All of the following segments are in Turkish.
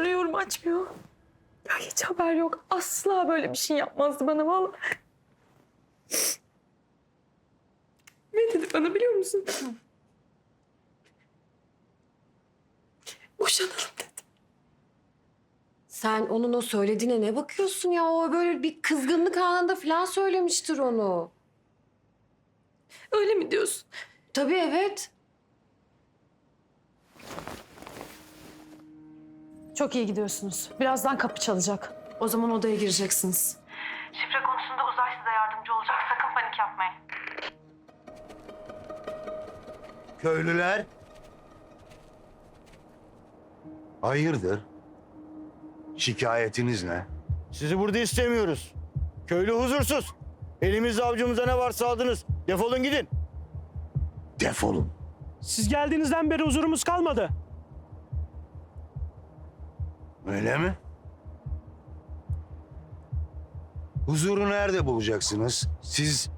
Arıyorum açmıyor. Ya hiç haber yok. Asla böyle bir şey yapmazdı bana vallahi. Ne dedi bana biliyor musun? Boşanalım dedi. Sen onun o söylediğine ne bakıyorsun ya? O böyle bir kızgınlık anında falan söylemiştir onu. Öyle mi diyorsun? Tabii evet. Çok iyi gidiyorsunuz. Birazdan kapı çalacak. O zaman odaya gireceksiniz. Şifre konusunda uzay size yardımcı olacak. Sakın panik yapmayın. Köylüler. Hayırdır? Şikayetiniz ne? Sizi burada istemiyoruz. Köylü huzursuz. Elimizde avcımıza ne varsa aldınız. Defolun gidin. Defolun. Siz geldiğinizden beri huzurumuz kalmadı. Öyle mi? Huzuru nerede bulacaksınız? Siz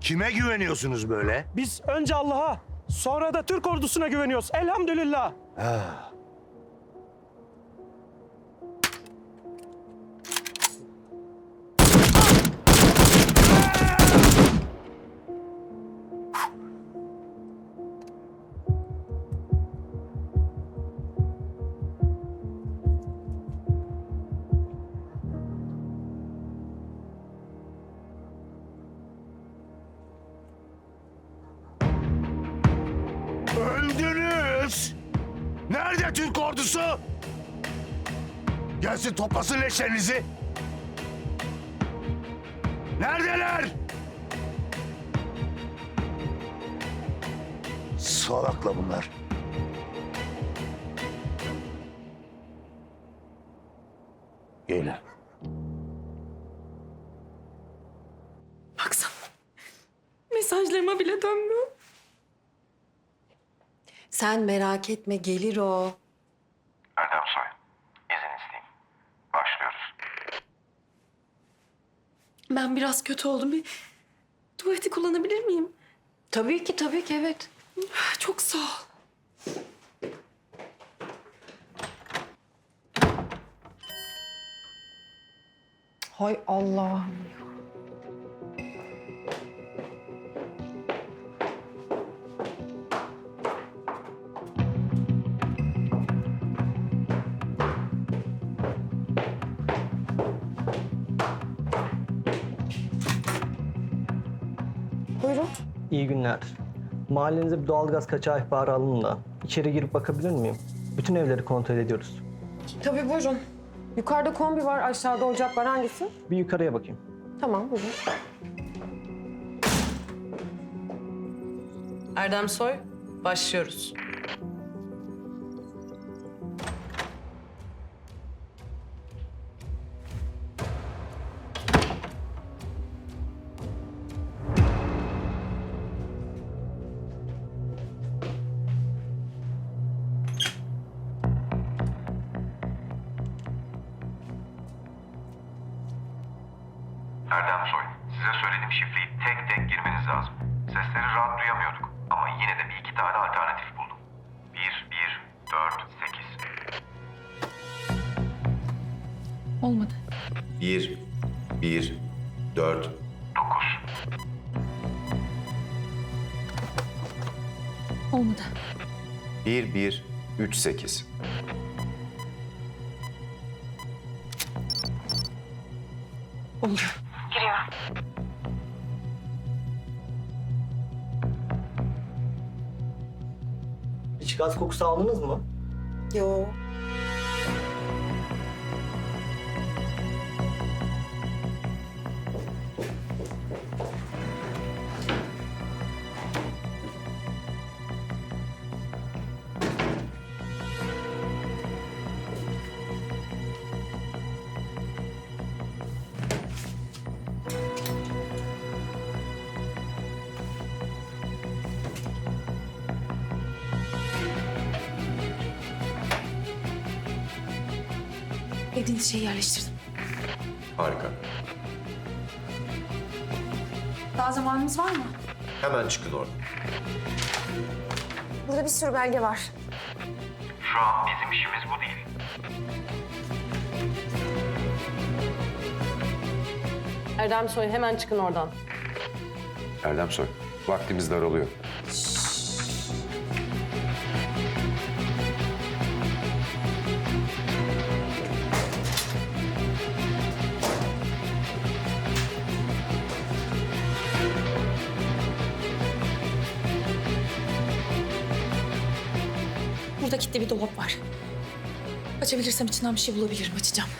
kime güveniyorsunuz böyle? Biz önce Allah'a, sonra da Türk ordusuna güveniyoruz. Elhamdülillah. Ah. Nerede Türk ordusu? Gelsin toplasın leşlerinizi. Neredeler? Salakla bunlar. Gelin. Baksana. Mesajlarıma bile dönmüyor. Sen merak etme gelir o. Erdem Soy, izin isteyeyim. Başlıyoruz. Ben biraz kötü oldum. Bir tuvaleti kullanabilir miyim? Tabii ki tabii ki evet. Çok sağ ol. Hay Allah'ım. İyi günler. Mahallenize bir doğalgaz kaçağı ihbarı alın da içeri girip bakabilir miyim? Bütün evleri kontrol ediyoruz. Tabii buyurun. Yukarıda kombi var, aşağıda ocak var. Hangisi? Bir yukarıya bakayım. Tamam buyurun. Erdem Soy, başlıyoruz. Tane alternatif buldum. 1, 1, 4, 8. Olmadı. 1, 1, 4, 9. Olmadı. 1, 1, 3, 8. Oldu. Gaz kokusu aldınız mı? Yo. dediğiniz şeyi yerleştirdim. Harika. Daha zamanımız var mı? Hemen çıkın oradan. Burada bir sürü belge var. Şu an bizim işimiz bu değil. Erdem Soy hemen çıkın oradan. Erdem Soy, vaktimiz daralıyor. Kilitli bir dolap var. Açabilirsem içinden bir şey bulabilirim. Açacağım.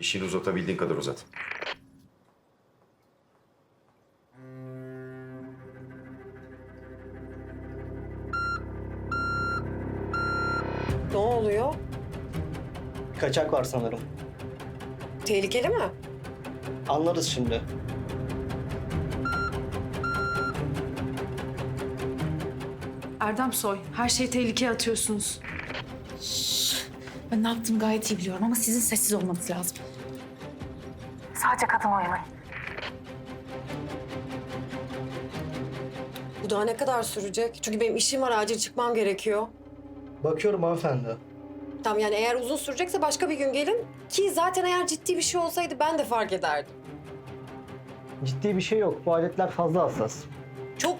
İşini uzatabildiğin kadar uzat. Ne oluyor? Kaçak var sanırım. Tehlikeli mi? Anlarız şimdi. Erdem Soy, her şeyi tehlikeye atıyorsunuz. Ben ne yaptığımı gayet iyi biliyorum ama sizin sessiz olmanız lazım. Sadece kadın oyunu. Bu daha ne kadar sürecek? Çünkü benim işim var acil çıkmam gerekiyor. Bakıyorum hanımefendi. Tamam yani eğer uzun sürecekse başka bir gün gelin. Ki zaten eğer ciddi bir şey olsaydı ben de fark ederdim. Ciddi bir şey yok. Bu aletler fazla hassas.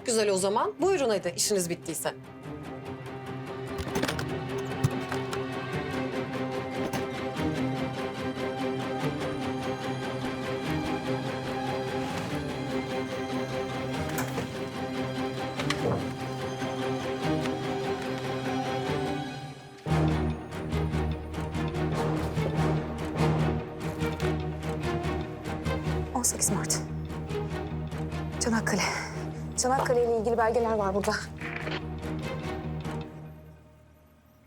Güzel o zaman. Buyurun hadi işiniz bittiyse. Mart. Çanakkale. Çanakkale ile ilgili belgeler var burada.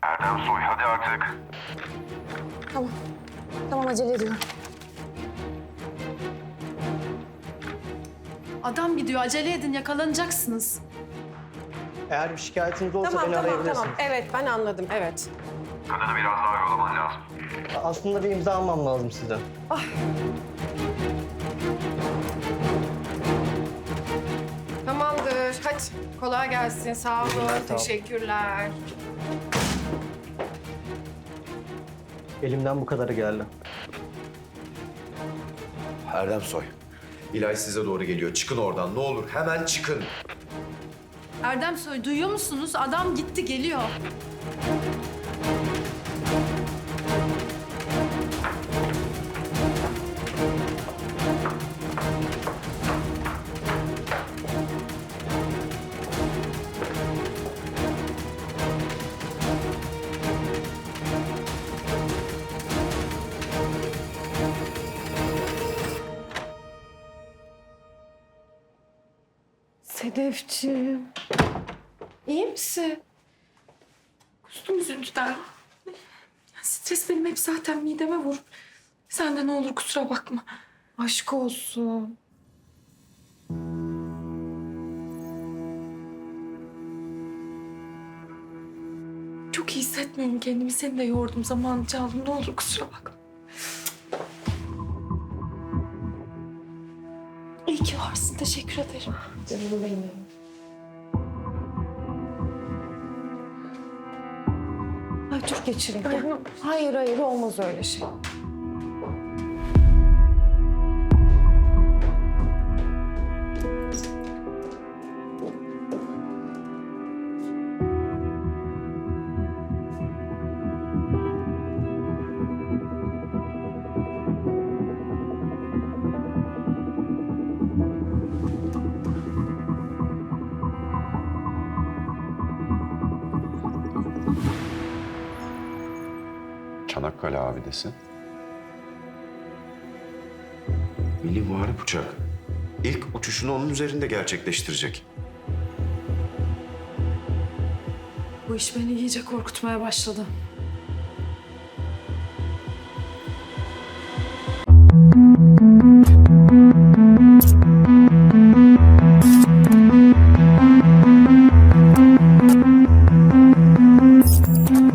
Erdem Soy, hadi artık. Tamam. Tamam acele ediyorum. Adam gidiyor, acele edin, yakalanacaksınız. Eğer bir şikayetiniz olsa Tamam beni tamam arayabilirsiniz. tamam. Evet ben anladım evet. Kadını biraz daha yollaman lazım. Aslında bir imza almam lazım sizden. Tamamdır. Hadi kolay gelsin. Sağ olun. Sağ ol. Teşekkürler. Elimden bu kadarı geldi. Erdem Soy. İlay size doğru geliyor. Çıkın oradan ne olur. Hemen çıkın. Erdem Soy, duyuyor musunuz? Adam gitti, geliyor. Sedefciğim. İyi misin? Kustum üzüntüden. Stres benim hep zaten mideme vur. Sen de ne olur kusura bakma. Aşk olsun. Çok iyi hissetmiyorum kendimi. Seni de yordum, zamanı çaldım. Ne olur kusura bakma. Varsın. Teşekkür ederim. Canım benim. Ay dur geçireyim. Hayır hayır olmaz öyle şey. Çanakkale abidesi. Minivari uçak. İlk uçuşunu onun üzerinde gerçekleştirecek. Bu iş beni iyice korkutmaya başladı.